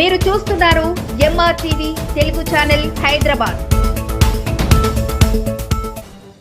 మీరు చూస్తున్నారు MR TV Telugu channel Hyderabad.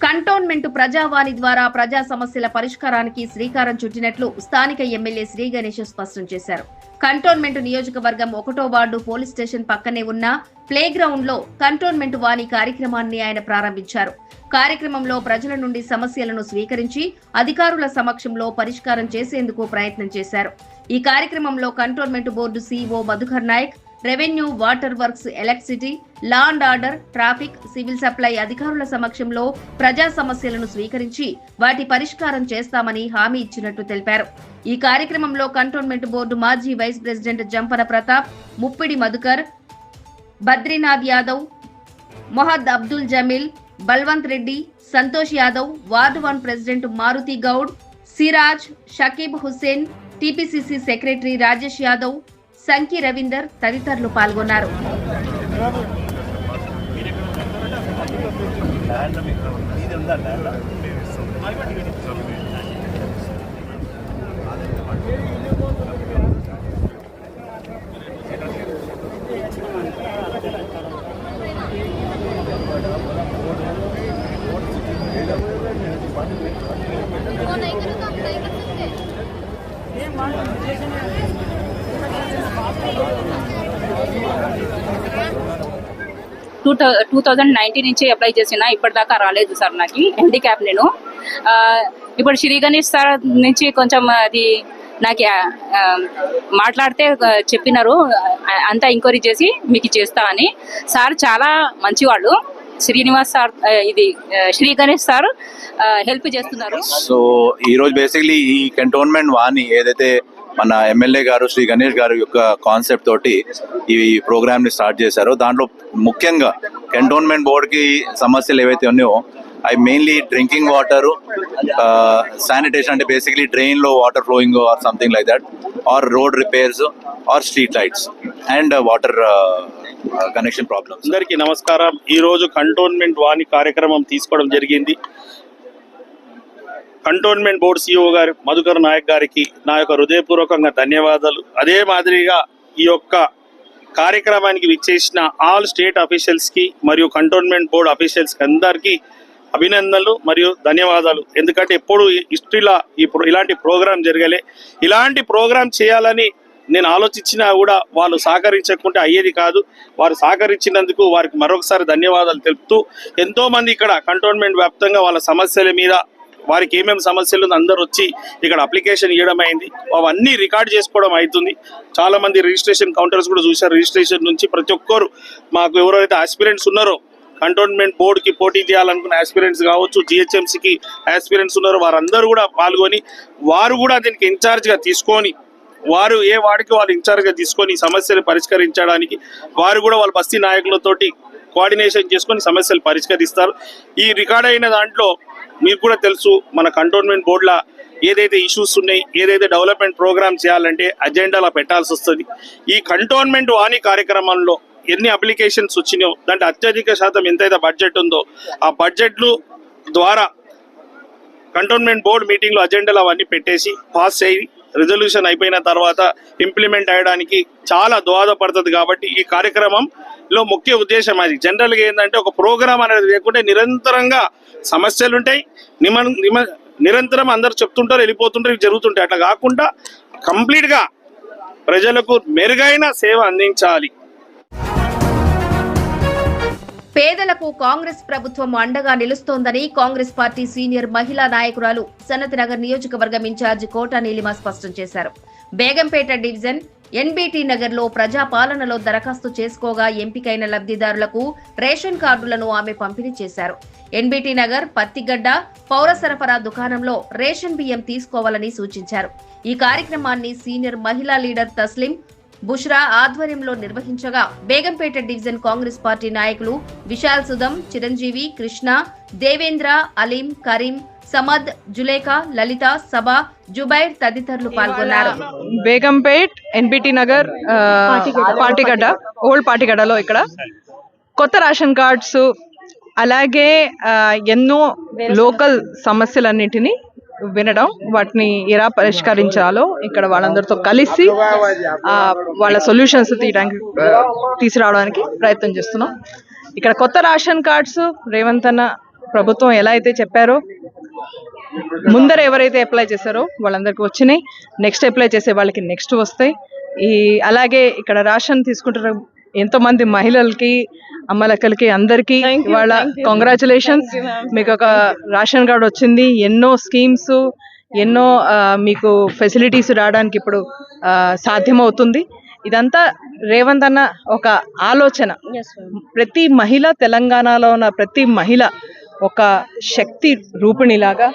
Cantonment Prajavani ద్వారా ప్రజా సమస్యల పరిష్కారానికి శ్రీకారం చుట్టినట్లు స్థానిక ఎమ్మెల్యే శ్రీ గణేష్ స్పష్టం చేశారు. కంటోన్మెంట్ నియోజకవర్గం ఒకటో వార్డు పోలీస్ స్టేషన్ పక్కనే ఉన్న ప్లే గ్రౌండ్లో కంటోన్మెంట్ వాణి కార్యక్రమాన్ని ఆయన ప్రారంభించారు. కార్యక్రమంలో ప్రజల నుండి సమస్యలను స్వీకరించి అధికారుల సమక్షంలో పరిష్కారం చేసేందుకు ప్రయత్నం చేశారు. ఈ కార్యక్రమంలో cantonment board CEO Madhukar Nayak revenue water works electricity law and order traffic civil supply అధికారుల సమక్షంలో ప్రజా సమస్యలను స్వీకరించి వాటి పరిష్కారం చేస్తామని హామీ ఇచ్చినట్టు తెలిపారు. ఈ కార్యక్రమంలో కంటోన్మెంట్ బోర్డు మాజీ vice president Jampana Pratap Muppidi Madhukar Badrinath Yadav Mohd Abdul Jameel Balwant Reddy Santosh Yadav ward one president Maruthi Goud Siraj Shakeeb Hussain TPCC secretary Rajesh Yadav Sanki Ravinder తదితరులు పాల్గొన్నారు. Two two thousand nineteen నుంచి apply చేసిన ఇప్పటిదాకా రాలేదు sir నాకు handicap నేను. ఇప్పుడు Shri Ganesh sir నుంచి కొంచెం అది నాకు మాట్లాడితే చెప్పినారు. అంతా ఎంక్వైరీ చేసి మీకు చేస్తా అని. సార్ చాలా మంచివాళ్ళు. శ్రీనివాస్ సార్ ఇది శ్రీ గణేష్ సార్ హెల్ప్ చేస్తున్నారు. సో ఈ రోజు బేసిక్లీ ఈ కంటోన్మెంట్ వాణి ఏదైతే మన ఎమ్మెల్యే గారు శ్రీ గణేష్ గారు యొక్క కాన్సెప్ట్ తోటి ఈ ప్రోగ్రామ్ని స్టార్ట్ చేశారో దాంట్లో ముఖ్యంగా కంటోన్మెంట్ బోర్డుకి సమస్యలు ఏవైతే ఉన్నాయో అవి మెయిన్లీ డ్రింకింగ్ వాటర్ శానిటేషన్ అంటే basically డ్రైన్లో water flowing or something like that or road repairs or street lights and water connection problems అందరికీ నమస్కారం. ఈ రోజు కంటోన్మెంట్ వాణి కార్యక్రమం తీసుకోవడం జరిగింది. కంటోన్మెంట్ బోర్డు సిఇఓ గారు మధుకర్ నాయక్ గారికి నా యొక్క హృదయపూర్వకంగా ధన్యవాదాలు. అదే మాదిరిగా ఈ యొక్క కార్యక్రమానికి విచ్చేసిన ఆల్ స్టేట్ అఫీషియల్స్కి మరియు కంటోన్మెంట్ బోర్డు అఫీషియల్స్కి అందరికీ అభినందనలు మరియు ధన్యవాదాలు. ఎందుకంటే ఎప్పుడు హిస్టరీలో ఇప్పుడు ఇలాంటి ప్రోగ్రాం జరగలే. ఇలాంటి ప్రోగ్రాం చేయాలని నేను ఆలోచించినా కూడా వాళ్ళు సహకరించకుంటే అయ్యేది కాదు. వారు సహకరించినందుకు వారికి మరొకసారి ధన్యవాదాలు తెలుపుతూ ఎంతోమంది ఇక్కడ కంటోన్మెంట్ వ్యాప్తంగా వాళ్ళ సమస్యల మీద వారికి ఏమేమి సమస్యలు అందరు అందరూ వచ్చి ఇక్కడ అప్లికేషన్ ఇవ్వడం అయింది. అవన్నీ రికార్డ్ చేసుకోవడం అవుతుంది. చాలామంది రిజిస్ట్రేషన్ కౌంటర్స్ కూడా చూశారు. రిజిస్ట్రేషన్ నుంచి ప్రతి ఒక్కరు మాకు ఎవరైతే ఆస్పిరెంట్స్ ఉన్నారో కంటోన్మెంట్ బోర్డుకి పోటీ చేయాలనుకున్న ఆస్పిరెంట్స్ కావచ్చు జిహెచ్ఎంసీకి ఆస్పిరెంట్స్ ఉన్నారో వారందరూ కూడా పాల్గొని వారు కూడా దీనికి ఇన్ఛార్జ్గా తీసుకొని వారు ఏ వాడికి వాళ్ళు ఇన్ఛార్జ్గా తీసుకొని సమస్యలు పరిష్కరించడానికి వారు కూడా వాళ్ళ బస్తీ నాయకులతోటి కోఆర్డినేషన్ చేసుకొని సమస్యలు పరిష్కరిస్తారు. ఈ రికార్డ్ అయిన దాంట్లో మీకు కూడా తెలుసు మన కంటోన్మెంట్ బోర్డుల ఏదైతే ఇష్యూస్ ఉన్నాయి ఏదైతే డెవలప్మెంట్ ప్రోగ్రామ్ చేయాలంటే అజెండాలో పెట్టాల్సి వస్తుంది. ఈ కంటోన్మెంట్ వాణి కార్యక్రమంలో ఎన్ని అప్లికేషన్స్ వచ్చినాయో దాంట్లో అత్యధిక శాతం ఎంతైతే బడ్జెట్ ఉందో ఆ బడ్జెట్లు ద్వారా కంటోన్మెంట్ బోర్డు మీటింగ్లో అజెండాలు అవన్నీ పెట్టేసి పాస్ చేయి రిజల్యూషన్ అయిపోయిన తర్వాత ఇంప్లిమెంట్ అయ్యడానికి చాలా దోహదపడుతుంది కాబట్టి ఈ కార్యక్రమంలో ముఖ్య ఉద్దేశం అది. జనరల్గా ఏంటంటే ఒక ప్రోగ్రామ్ అనేది లేకుంటే నిరంతరంగా సమస్యలు ఉంటాయి నిమ నిమ నిరంతరం అందరు చెప్తుంటారు వెళ్ళిపోతుంటారు ఇవి జరుగుతుంటాయి. అట్లా కాకుండా కంప్లీట్గా ప్రజలకు మెరుగైన సేవ అందించాలి. పేదలకు కాంగ్రెస్ ప్రభుత్వం అండగా నిలుస్తోందని కాంగ్రెస్ పార్టీ సీనియర్ మహిళా నాయకురాలు సనత్ నియోజకవర్గం ఇన్ఛార్జ్ కోట నీలిమ స్పష్టం చేశారు. బేగంపేట డివిజన్ ఎన్బీటీ నగర్లో ప్రజాపాలనలో దరఖాస్తు చేసుకోగా ఎంపికైన లబ్ధిదారులకు రేషన్ కార్డులను ఆమె పంపిణీ చేశారు. ఎన్బీటీ నగర్ పత్తిగడ్డ పౌర సరఫరా దుకాణంలో రేషన్ బియ్యం తీసుకోవాలని సూచించారు. ఈ కార్యక్రమాన్ని సీనియర్ మహిళా లీడర్ తస్లిం బుష్రా ఆధ్వర్యంలో నిర్వహించగా బేగంపేట డివిజన్ కాంగ్రెస్ పార్టీ నాయకులు విశాల్ సుదం చిరంజీవి కృష్ణ దేవేంద్ర అలీం కరీం సమద్ జులేఖా లలిత సభ జుబైర్ తదితరులు పాల్గొన్నారు. బేగంపేట్ ఎన్పిటి నగర్ పాటిగడ్డ ఓల్డ్ పాటిగడ్డలో ఇక్కడ. కొత్త రేషన్ కార్డ్స్ అలాగే ఎన్నో లోకల్ సమస్యలన్నిటిని వినడం వాటిని ఎలా పరిష్కరించాలో ఇక్కడ వాళ్ళందరితో కలిసి ఆ, వాళ్ళ సొల్యూషన్స్ తీయడానికి తీసుకురావడానికి ప్రయత్నం చేస్తున్నాం. ఇక్కడ కొత్త రేషన్ కార్డ్స్ రేవంత్ అన్న ప్రభుత్వం ఎలా అయితే చెప్పారో ముందర ఎవరైతే అప్లై చేశారో వాళ్ళందరికీ వచ్చినాయి. నెక్స్ట్ అప్లై చేసే వాళ్ళకి నెక్స్ట్ వస్తాయి. ఈ అలాగే ఇక్కడ రేషన్ తీసుకుంటున్న ఎంతో మంది మహిళలకి అమ్మలక్కలకి అందరికీ వాళ్ళ కంగ్రాచులేషన్స్ మీకు ఒక రేషన్ కార్డ్ వచ్చింది. ఎన్నో స్కీమ్స్ ఎన్నో మీకు ఫెసిలిటీస్ రావడానికి ఇప్పుడు సాధ్యమవుతుంది. ఇదంతా రేవంత్ అన్న ఒక ఆలోచన. ప్రతి మహిళ తెలంగాణలో ఉన్న ప్రతి మహిళ ఒక శక్తి రూపిణిలాగా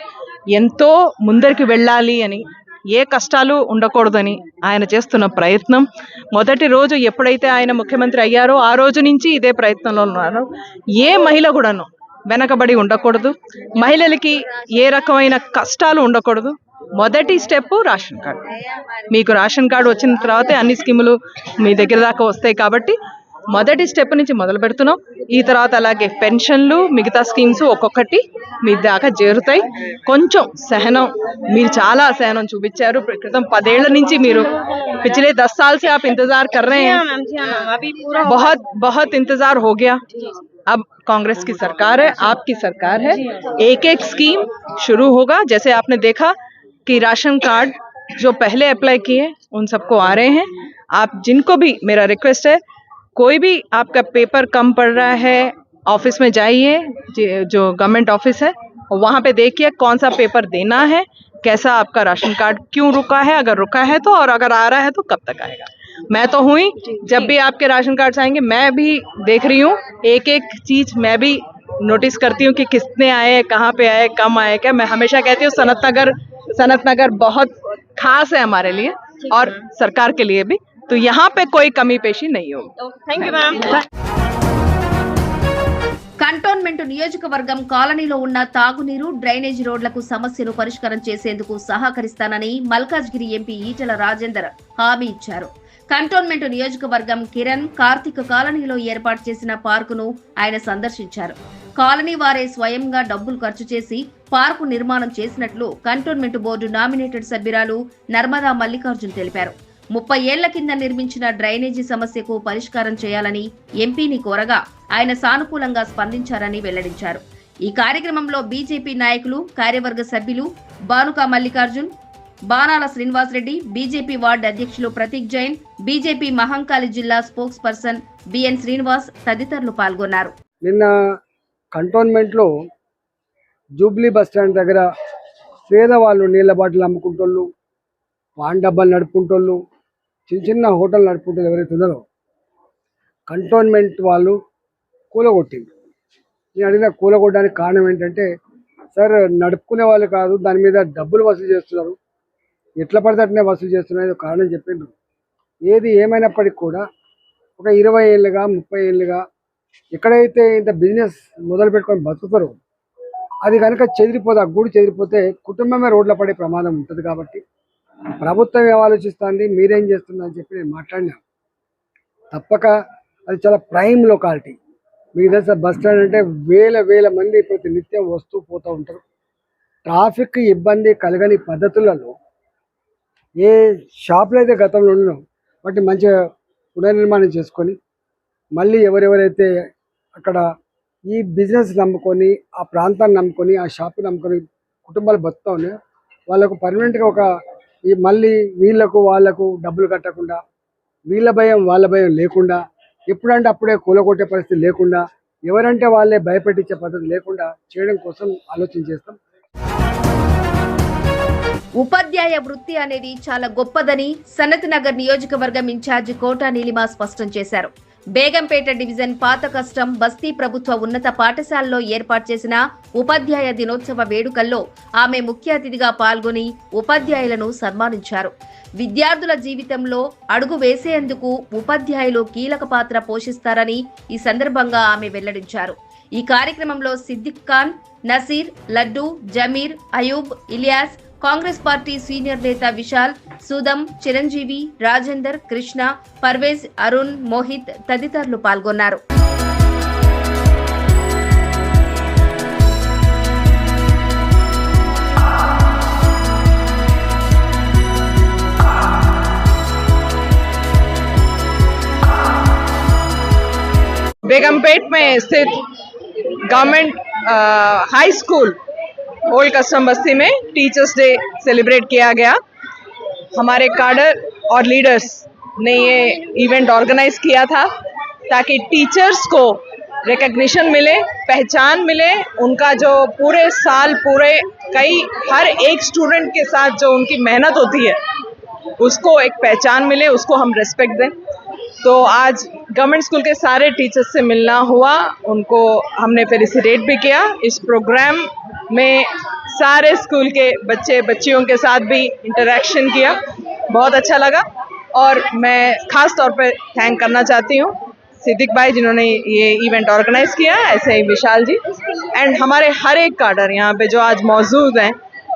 ఎంతో ముందరికి వెళ్ళాలి అని ఏ కష్టాలు ఉండకూడదని ఆయన చేస్తున్న ప్రయత్నం. మొదటి రోజు ఎప్పుడైతే ఆయన ముఖ్యమంత్రి అయ్యారో ఆ రోజు నుంచి ఇదే ప్రయత్నంలో ఉన్నారు. ఏ మహిళ కూడాను వెనకబడి ఉండకూడదు. మహిళలకి ఏ రకమైన కష్టాలు ఉండకూడదు. మొదటి స్టెప్ రేషన్ కార్డు. మీకు రేషన్ కార్డు వచ్చిన తర్వాతే అన్ని స్కీములు మీ దగ్గర దాకా వస్తాయి కాబట్టి मोदी स्टेप नीचे मोदी पेड़ ఈ तरह అలాగే పెన్షన్లు मिगता स्कीमस ఒక్కొక్కటి మీ దాకా सहन కొంచెం సహనం మీరు చాలా पिछले दस साल से आप इंतज़ार कर रहे हैं बहुत बहुत इंतज़ार हो गया अब कांग्रेस की सरकार है आपकी सरकार है एक एक स्कीम शुरू होगा जैसे आपने देखा कि राशन कार्ड जो पहले अप्लाई किए उन सबको आ रहे हैं आप जिनको भी मेरा रिक्वेस्ट है कोई भी आपका पेपर कम पड़ रहा है ऑफ़िस में जाइए जो गवर्नमेंट ऑफ़िस है वहाँ पे देखिए कौन सा पेपर देना है कैसा आपका राशन कार्ड क्यों रुका है अगर रुका है तो और अगर आ रहा है तो कब तक आएगा। मैं तो हुई जब भी आपके राशन कार्ड आएँगे मैं भी देख रही हूँ एक एक चीज़ मैं भी नोटिस करती हूँ कि कितने आए कहाँ पे आए कम आए क्या मैं हमेशा कहती हूँ सनत नगर सनत नगर बहुत खास है हमारे लिए और सरकार के लिए भी तो यहाँ पे कोई कमी पेशी नहीं होगी थैंक यू मैम కంటోన్మెంట్ నియోజకవర్గం కాలనీలో ఉన్న తాగునీరు డ్రైనేజ్ రోడ్లకు సమస్యను పరిష్కారం చేసేందుకు సహకరిస్తానని మల్కాజ్గిరి ఎంపీ ఈటల రాజేందర్ హామీ ఇచ్చారు కంటోన్మెంట్ నియోజకవర్గం కిరణ్ కార్తిక్ కాలనీలో ఏర్పాటు చేసిన పార్కును ఆయన సందర్శించారు కాలనీ వారే స్వయంగా డబ్బులు ఖర్చు చేసి పార్కు నిర్మాణం చేసినట్లు కంటోన్మెంట్ బోర్డు నామినేటెడ్ సభ్యురాలు నర్మదా మల్లికార్జున్ తెలిపారు ముప్పై ఏళ్ళ కింద నిర్మించిన డ్రైనేజీ సమస్యకు పరిష్కారం చేయాలని ఎంపీని కోరగా ఆయన సానుకూలంగా స్పందించారని వెల్లడించారు. ఈ కార్యక్రమంలో బీజేపీ నాయకులు కార్యవర్గ సభ్యులు బానుక మల్లికార్జున్ బాణాల శ్రీనివాసరెడ్డి బీజేపీ వార్డు అధ్యక్షులు ప్రతీక్ జైన్ బీజేపీ మహంకాళి జిల్లా స్పోక్స్ పర్సన్ బిఎన్ శ్రీనివాస్ తదితరులు పాల్గొన్నారు. నిన్న కంటోన్మెంట్లో జూబ్లీ బస్ స్టాండ్ దగ్గర పేదవాళ్ళు నీళ్ళ బాటిల్ అమ్ముకుంటోళ్ళు పాన్ డబ్బాలు నడుపుకుంటోళ్ళు చిన్న చిన్న హోటల్ నడుపుకుంటోళ్ళు ఎవరైతే ఉన్నారో కంటోన్మెంట్ వాళ్ళు కూలగొట్టింది. నేను అడిగిన కూలగొట్టడానికి కారణం ఏంటంటే సార్ నడుపుకునే వాళ్ళు కాదు దాని మీద డబ్బులు వసూలు చేస్తున్నారు. ఎట్లా పడితే అట్లనే వసూలు చేస్తున్నారు కారణం చెప్పిండ్రు ఏది ఏమైనప్పటికీ కూడా ఒక ఇరవై ఏళ్ళుగా ముప్పై ఏళ్ళుగా ఎక్కడైతే ఇంత బిజినెస్ మొదలు పెట్టుకొని బతుకుతారో అది కనుక చెదిరిపోతే ఆ గూడు చెదిరిపోతే కుటుంబమే రోడ్ల పడే ప్రమాదం ఉంటుంది కాబట్టి ప్రభుత్వం ఏం ఆలోచిస్తుంది? మీరేం చేస్తున్నారు అని చెప్పి నేను మాట్లాడినా. తప్పక అది చాలా ప్రైమ్ లొకాలిటీ. మీకు తెలుసా బస్ స్టాండ్ అంటే వేల వేల మంది ప్రతి నిత్యం వస్తూ పోతూ ఉంటారు. ట్రాఫిక్ ఇబ్బంది కలగని పద్ధతులలో ఏ షాపులు అయితే గతంలో ఉండడం వాటి మంచిగా పునర్నిర్మాణం చేసుకొని మళ్ళీ ఎవరెవరైతే అక్కడ ఈ బిజినెస్ నమ్ముకొని ఆ ప్రాంతాన్ని నమ్ముకొని ఆ షాప్ నమ్ముకొని కుటుంబాలు బతుకుతా ఉన్నాయి వాళ్ళకు పర్మనెంట్గా ఒక ఈ మళ్ళీ వీళ్ళకు వాళ్ళకు డబ్బులు కట్టకుండా వీళ్ళ భయం వాళ్ళ భయం లేకుండా ఎప్పుడంటే అప్పుడే కూలగొట్టే పరిస్థితి లేకుండా ఎవరంటే వాళ్ళే భయపెట్టించే పద్ధతి లేకుండా చేయడం కోసం ఆలోచన చేస్తాం. ఉపాధ్యాయ వృత్తి అనేది చాలా గొప్పదని సనత్ నగర్ నియోజకవర్గం ఇన్ఛార్జి కోటా నీలిమా స్పష్టం చేశారు. బేగంపేట డివిజన్ పాత కష్టం బస్తీ ప్రభుత్వ ఉన్నత పాఠశాలలో ఏర్పాటు చేసిన ఉపాధ్యాయ దినోత్సవ వేడుకల్లో ఆమె ముఖ్య అతిథిగా పాల్గొని ఉపాధ్యాయులను సన్మానించారు. విద్యార్థుల జీవితంలో అడుగు వేసేందుకు ఉపాధ్యాయులు కీలక పాత్ర పోషిస్తారని ఈ సందర్భంగా ఆమె వెల్లడించారు. ఈ కార్యక్రమంలో సిద్దిక్ ఖాన్ నసీర్ లడ్డు జమీర్ అయూబ్ ఇలియాస్ कांग्रेस पार्टी सीनियर नेता विशाल सुदम चिरंजीवी राजेंदर कृष्ण पर्वेज अरुण मोहित तर पागर बेगमपेट में स्थित government high school old custom बस्ती में टीचर्स डे सेलिब्रेट किया गया। हमारे काडर और लीडर्स ने ये इवेंट ऑर्गेनाइज किया था ताकि टीचर्स को रिकग्निशन मिले, पहचान मिले, उनका जो पूरे साल, पूरे कई, हर एक स्टूडेंट के साथ जो उनकी मेहनत होती है, उसको एक पहचान मिले, उसको हम रिस्पेक्ट दें। तो आज गवर्नमेंट स्कूल के सारे टीचर्स से मिलना हुआ, उनको हमने फेलिसिटेट भी किया। इस प्रोग्राम में सारे स्कूल के बच्चे, बच्चियों के साथ भी इंटरेक्शन किया। बहुत अच्छा लगा और मैं ख़ास तौर पर थैंक करना चाहती हूँ सिद्दीक भाई जिन्होंने ये इवेंट ऑर्गेनाइज किया ऐसे ही विशाल जी। एंड हमारे हर एक कार्डर यहाँ पे जो आज मौजूद हैं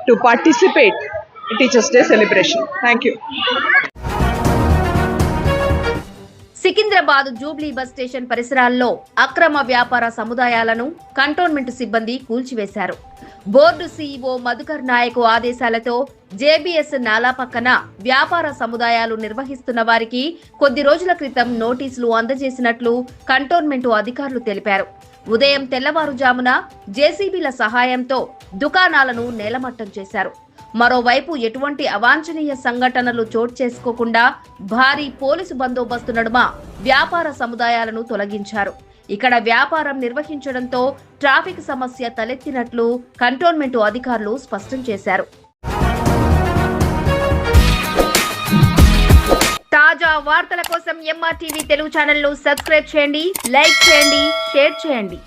to participate teachers day celebration thank you Secunderabad Jubilee bus station పరిసరాల్లో అక్రమ వ్యాపార సముదాయాలను కంటోన్మెంట్ సిబ్బంది కూల్చివేశారు. బోర్డు సీఈఓ మధుకర్ నాయక్ ఆదేశాలతో జేబీఎస్ నాలా పక్కన వ్యాపార సముదాయాలు నిర్వహిస్తున్న వారికి కొద్ది రోజుల క్రితం నోటీసులు అందజేసినట్లు కంటోన్మెంట్ అధికారులు తెలిపారు. ఉదయం తెల్లవారుజామున జేసీబీల సహాయంతో దుకాణాలను నేలమట్టం చేశారు. మరోవైపు ఎటువంటి అవాంఛనీయ సంఘటనలు చోటు చేసుకోకుండా భారీ పోలీసు బందోబస్తు నడుమ వ్యాపార సముదాయాలను తొలగించారు. ఇక్కడ వ్యాపారం నిర్వహించడంతో ట్రాఫిక్ సమస్య తలెత్తినట్లు కంటోన్మెంట్ అధికారులు స్పష్టం చేశారు. తాజా వార్తల కోసం ఎంఆర్టీవీ తెలుగు ఛానల్ను సబ్స్క్రైబ్ చేయండి లైక్ చేయండి షేర్ చేయండి.